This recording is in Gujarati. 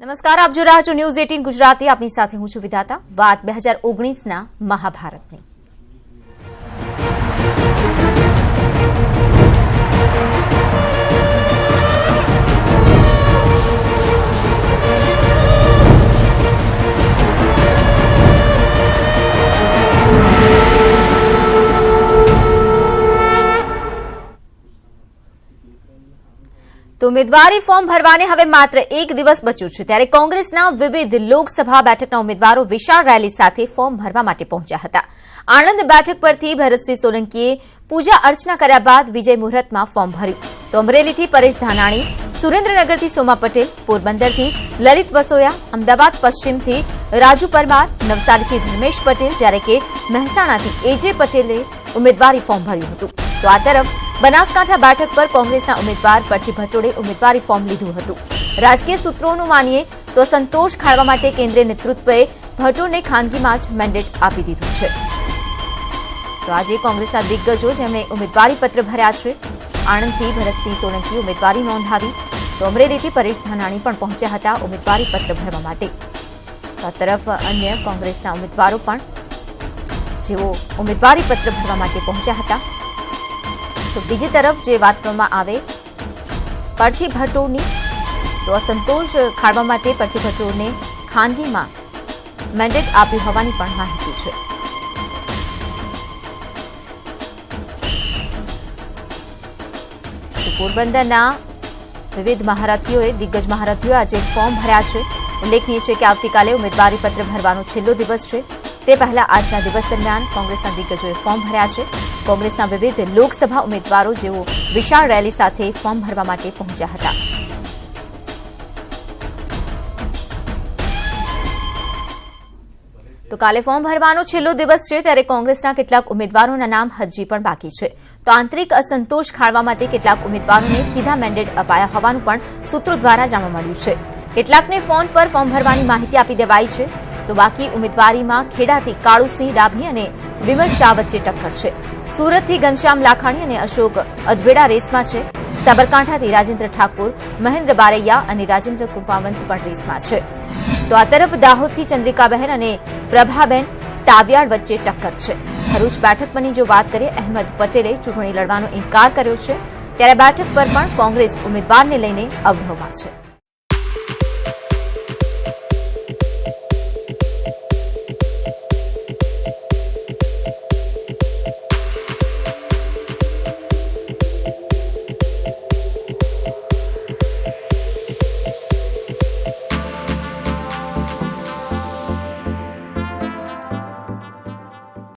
નમસ્કાર, આપ જો રહ્યા છો ન્યૂઝ એટીન ગુજરાતી. આપની સાથે હું છું વિધાતા. વાત બે હજાર ઓગણીસના મહાભારતની. તો ઉમેદવારી ફોર્મ ભરવાને હવે માત્ર એક દિવસ બચ્યું છે. ત્યારે કોંગ્રેસના વિવિધ લોકસભા બેઠકના ઉમેદવારો વિશાળ રેલી સાથે ફોર્મ ભરવા માટે પહોંચ્યા હતા. આણંદ બેઠક પરથી ભરતસિંહ સોલંકીએ પૂજા અર્ચના કર્યા બાદ વિજય મુહૂર્તમાં ફોર્મ ભર્યું. તો અમરેલીથી પરેશ ધાનાણી, સુરેન્દ્રનગરથી સોમા પટેલ, પોરબંદરથી લલિત વસોયા, અમદાવાદ પશ્ચિમથી રાજુ પરમાર, નવસારીથી ધર્મેશ પટેલ, જ્યારે કે મહેસાણાથી એજે પટેલે ઉમેદવારી ફોર્મ ભર્યું હતું. તો આ તરફ બનાસકાંઠા બેઠક પર કોંગ્રેસના ઉમેદવાર પરથી ભટોડે ઉમેદવારી ફોર્મ લીધું હતું. રાજકીય સૂત્રોનું માનીએ તો સંતોષ ખાળવા માટે કેન્દ્રીય નેતૃત્વએ ભટ્ટોને ખાનગીમાં જ મેન્ડેટ આપી દીધું છે. તો આજે કોંગ્રેસના દિગ્ગજો જેમણે ઉમેદવારી પત્ર ભર્યા છે, આણંદથી ભરતસિંહ સોલંકી ઉમેદવારી નોંધાવી, તો અમરેલીથી પરેશ ધાનાણી પણ પહોંચ્યા હતા ઉમેદવારી પત્ર ભરવા માટે. તો આ તરફ અન્ય કોંગ્રેસના ઉમેદવારો પણ જેઓ ઉમેદવારી પત્ર ભરવા માટે પહોંચ્યા હતા તો બીજી તરફ જે વાત કરવામાં આવે, પરથી ભટ્ટોની તો અસંતોષ ખાળવા માટે પરથી ભટ્ટોને ખાનગીમાં મેન્ડેટ આપ્યું હોવાની પણ માહિતી છે. પોરબંદરના વિવિધ મહારથીઓએ, દિગ્ગજ મહારથીઓએ આજે ફોર્મ ભર્યા છે. ઉલ્લેખનીય છે કે આવતીકાલે ઉમેદવારી પત્ર ભરવાનો છેલ્લો દિવસ છે. તે પહેલા આજના દિવસ દરમિયાન કોંગ્રેસના દિગ્ગજોએ ફોર્મ ભર્યા છે. કોંગ્રેસના વિવિધ લોકસભા ઉમેદવારો જેઓ વિશાળ રેલી સાથે ફોર્મ ભરવા માટે પહોંચ્યા હતા. તો કાલે ફોર્મ ભરવાનો છેલ્લો દિવસ છે ત્યારે કોંગ્રેસના કેટલાક ઉમેદવારોના નામ હજી પણ બાકી છે. તો આંતરિક અસંતોષ ખાળવા માટે કેટલાક ઉમેદવારોને સીધા મેન્ડેટ અપાયા હોવાનું પણ સૂત્રો દ્વારા જાણવા મળ્યું છે. કેટલાકને ફોન પર ફોર્મ ભરવાની માહિતી આપી દેવાઈ છે. તો બાકી ઉમેદવારીમાં ખેડાથી કાળુસિંહ ડાભી અને વિમલ શાહ વચ્ચે ટક્કર છે. સુરતથી ઘનશ્યામ લાખાણી અને અશોક અધવેડા રેસમાં છે. સાબરકાંઠાથી રાજેન્દ્ર ઠાકુર, મહેન્દ્ર બારૈયા અને રાજેન્દ્ર કૃપાવંત પણ રેસમાં છે. તો આ તરફ દાહોદથી ચંદ્રિકાબહેન અને પ્રભાબેન તાવિયાડ વચ્ચે ટક્કર છે. ભરૂચ બેઠક પરની જો વાત કરીએ, અહેમદ પટેલે ચૂંટણી લડવાનો ઇનકાર કર્યો છે. ત્યારે બેઠક પર પણ કોંગ્રેસ ઉમેદવારને લઈને અવઢવમાં છે.